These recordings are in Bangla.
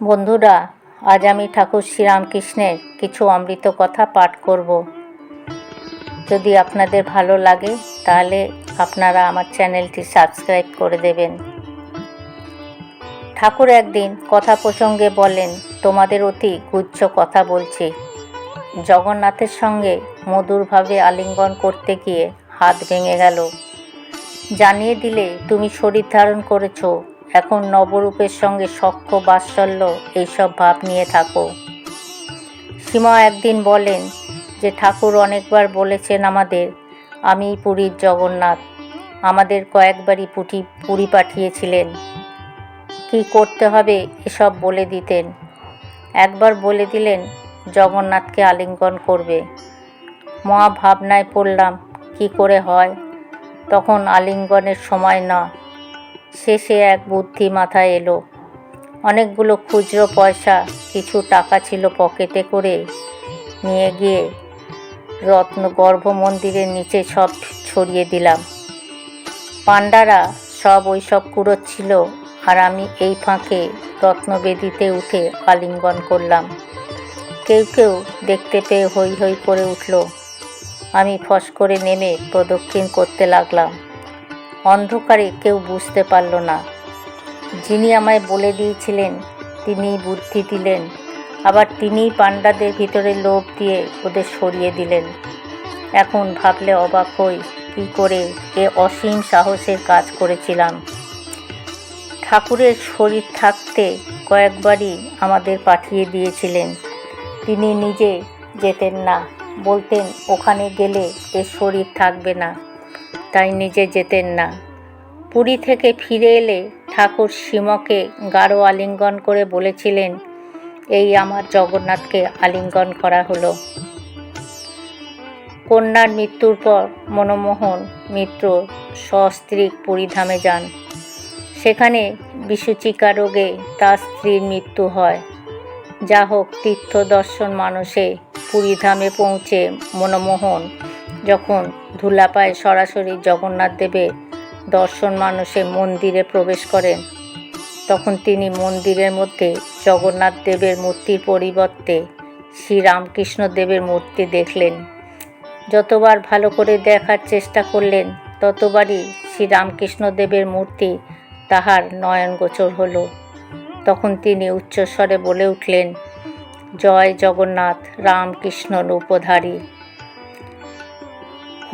বন্ধুরা, আজ আমি ঠাকুর শ্রীরামকৃষ্ণের কিছু অমৃত কথা পাঠ করব। যদি আপনাদের ভালো লাগে, তাহলে আপনারা আমার চ্যানেলটি সাবস্ক্রাইব করে দেবেন। ঠাকুর একদিন কথা প্রসঙ্গে বলেন, তোমাদের অতি গুচ্ছ কথা বলছি। জগন্নাথের সঙ্গে মধুরভাবে আলিঙ্গন করতে গিয়ে হাত ভেঙে গেল। জানিয়ে দিলে তুমি শরীর ধারণ করেছ। এখন নবরূপের সঙ্গে সখ্য বাৎসল্য এইসব ভাব নিয়ে থাকো। সীমা একদিন বলেন যে ঠাকুর অনেকবার বলেছেন আমাদের, আমি পুরীর জগন্নাথ। আমাদের কয়েকবারই পুটি পুরী পাঠিয়েছিলেন। কি করতে হবে এসব বলে দিতেন। একবার বলে দিলেন, জগন্নাথকে আলিঙ্গন করবে। মহা ভাবনায় পড়লাম, কি করে হয়? তখন আলিঙ্গনের সময় না। শেষে এক বুদ্ধি মাথায় এলো। অনেকগুলো খুচরো পয়সা, কিছু টাকা ছিল পকেটে করে নিয়ে গিয়ে রত্ন গর্ভ মন্দিরের নিচে সব ছড়িয়ে দিলাম। পাণ্ডারা সব ওইসব কুড়োচ্ছিল আর আমি এই ফাঁকে রত্নবেদিতে উঠে আলিঙ্গন করলাম। কেউ কেউ দেখতে পেয়ে হই হই করে উঠল। আমি ফস করে নেমে প্রদক্ষিণ করতে লাগলাম। অন্ধকারে কেউ বুঝতে পারল না। যিনি আমায় বলে দিয়েছিলেন তিনি বুদ্ধি দিলেন। আবার তিনিই পাণ্ডাদের ভিতরে লোভ দিয়ে ওদের সরিয়ে দিলেন। এখন ভাবলে অবাক হই, কী করে এ অসীম সাহসের কাজ করেছিলাম। ঠাকুরের শরীর থাকতে কয়েকবারই আমাদের পাঠিয়ে দিয়েছিলেন। তিনি নিজে যেতেন না, বলতেন, ওখানে গেলে এর শরীর থাকবে না। তাই নিজে যেতেন না। পুরী থেকে ফিরে এলে ঠাকুর সীমকে গাঢ় আলিঙ্গন করে বলেছিলেন, এই আমার জগন্নাথকে আলিঙ্গন করা হলো। কন্যার মৃত্যুর পর মনমোহন মিত্র সস্ত্রীক পুরীধামে যান। সেখানে বিসূচিকা রোগে তার স্ত্রীর মৃত্যু হয়। যা হোক তীর্থ দর্শন মানুষে পুরীধামে পৌঁছে মনমোহন যখন ধুলাপায় সরাসরি জগন্নাথ দেবের দর্শন মানুষে মন্দিরে প্রবেশ করেন, তখন তিনি মন্দিরের মধ্যে জগন্নাথ দেবের মূর্তির পরিবর্তে শ্রীরামকৃষ্ণ দেবের মূর্তি দেখলেন। যতবার ভালো করে দেখার চেষ্টা করলেন, ততবারই শ্রীরামকৃষ্ণ দেবের মূর্তি তাহার নয়নগোচর হল। তখন তিনি উচ্চস্বরে বলে উঠলেন, জয় জগন্নাথ, রামকৃষ্ণ রূপধারী।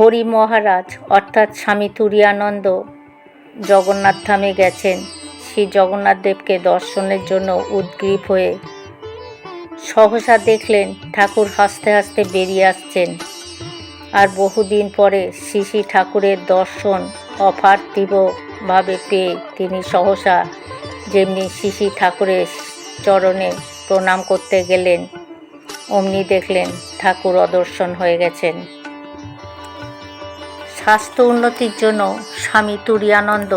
হরি মহারাজ, অর্থাৎ স্বামী তুরিয়ানন্দ জগন্নাথ ধামে গেছেন। শ্রী জগন্নাথ দেবকে দর্শনের জন্য উদ্গ্রীব হয়ে সহসা দেখলেন ঠাকুর হাসতে হাসতে বেরিয়ে আসছেন। আর বহুদিন পরে শ্রী ঠাকুরের দর্শন অপার্থিবভাবে পেয়ে তিনি সহসা যেমনি শ্রী ঠাকুরের চরণে প্রণাম করতে গেলেন, অমনি দেখলেন ঠাকুর অদর্শন হয়ে গেছেন। স্বাস্থ্য উন্নতির জন্য স্বামী তুরিয়ানন্দ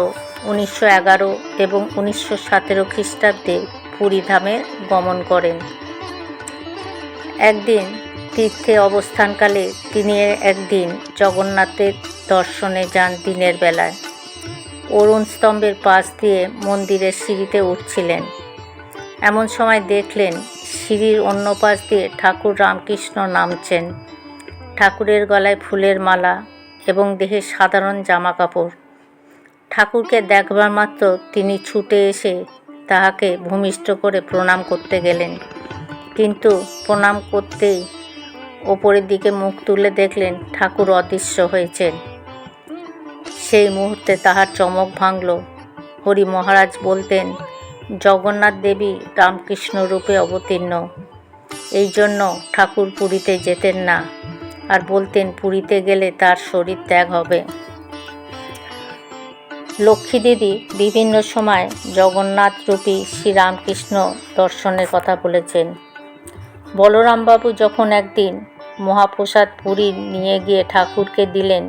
উনিশশো এগারো এবং উনিশশো সতেরো খ্রিস্টাব্দে পুরীধামে গমন করেন। একদিন তীর্থে অবস্থানকালে তিনি একদিন জগন্নাথের দর্শনে যান দিনের বেলায়। অরুণ স্তম্ভের পাশ দিয়ে মন্দিরের সিঁড়িতে উঠছিলেন। এমন সময় দেখলেন সিঁড়ির অন্য পাশ দিয়ে ঠাকুর রামকৃষ্ণ নামছেন। ঠাকুরের গলায় ফুলের মালা এবং দেহে সাধারণ জামা কাপড় ঠাকুরকে দেখবার মাত্র তিনি ছুটে এসে তাহাকে ভূমিষ্ঠ করে প্রণাম করতে গেলেন। কিন্তু প্রণাম করতেই ওপরের দিকে মুখ তুলে দেখলেন ঠাকুর অদৃশ্য হয়েছেন। সেই মুহূর্তে তাহার চমক ভাঙল। হরি মহারাজ বলতেন, জগন্নাথ দেবী রামকৃষ্ণ রূপে অবতীর্ণ। এই জন্য ঠাকুর পুরীতে যেতেন না। আর বলতেন, পুরীতে গেলে তার শরীর ত্যাগ হবে। লক্ষ্মী দিদি বিভিন্ন সময় জগন্নাথ রূপী শ্রীরামকৃষ্ণ দর্শনের কথা বলেছেন। বলরামবাবু যখন একদিন মহাপ্রসাদ পুরী নিয়ে গিয়ে ঠাকুরকে দিলেন,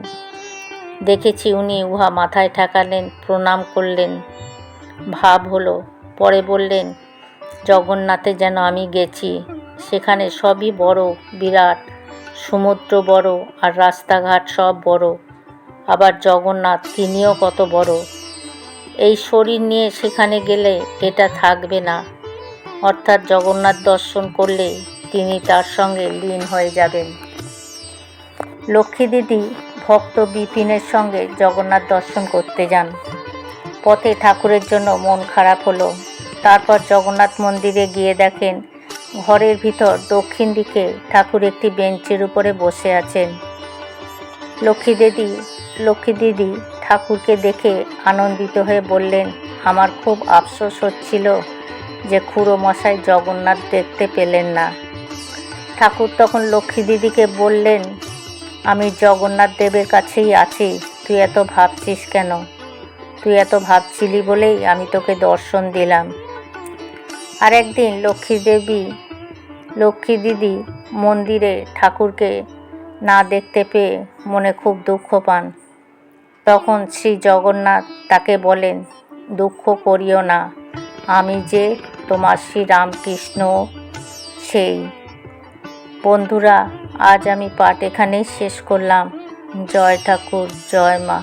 দেখেছি উনি উহা মাথায় ঠেকালেন, প্রণাম করলেন। ভাব হলো, পরে বললেন, জগন্নাথে যেন আমি গেছি, সেখানে সবই বড়, বিরাট। সমুদ্র বড় আর রাস্তাঘাট সব বড়। আবার জগন্নাথ, তিনিও কত বড়। এই শরীর নিয়ে সেখানে গেলে এটা থাকবে না। অর্থাৎ জগন্নাথ দর্শন করলে তিনি তার সঙ্গে লীন হয়ে যাবেন। লক্ষ্মী দিদি, ভক্ত বিপিনের সঙ্গে জগন্নাথ দর্শন করতে যান। পথে ঠাকুরের জন্য মন খারাপ হলো। তারপর জগন্নাথ মন্দিরে গিয়ে দেখেন ঘরের ভিতর দক্ষিণ দিকে ঠাকুর একটি বেঞ্চের উপরে বসে আছেন। লক্ষ্মী দিদি লক্ষ্মী দিদি ঠাকুরকে দেখে আনন্দিত হয়ে বললেন, আমার খুব আফসোস হচ্ছিল যে খুড়ো মশাই জগন্নাথ দেখতে পেলেন না। ঠাকুর তখন লক্ষ্মী দিদিকে বললেন, আমি জগন্নাথ দেবের কাছেই আছি, তুই এত ভাবছিস কেন? তুই এত ভাবছিলি বলেই আমি তোকে দর্শন দিলাম। আর একদিন লক্ষ্মী দেবী লক্ষ্মী দিদি মন্দিরে ঠাকুরকে না দেখতে পেয়ে মনে খুব দুঃখ পান। তখন শ্রী জগন্নাথ তাকে বলেন, দুঃখ করিও না, আমি যে তোমার শ্রী রামকৃষ্ণ সেই। বন্ধুরা, আজ আমি পাঠ এখানেই শেষ করলাম। জয় ঠাকুর, জয় মা।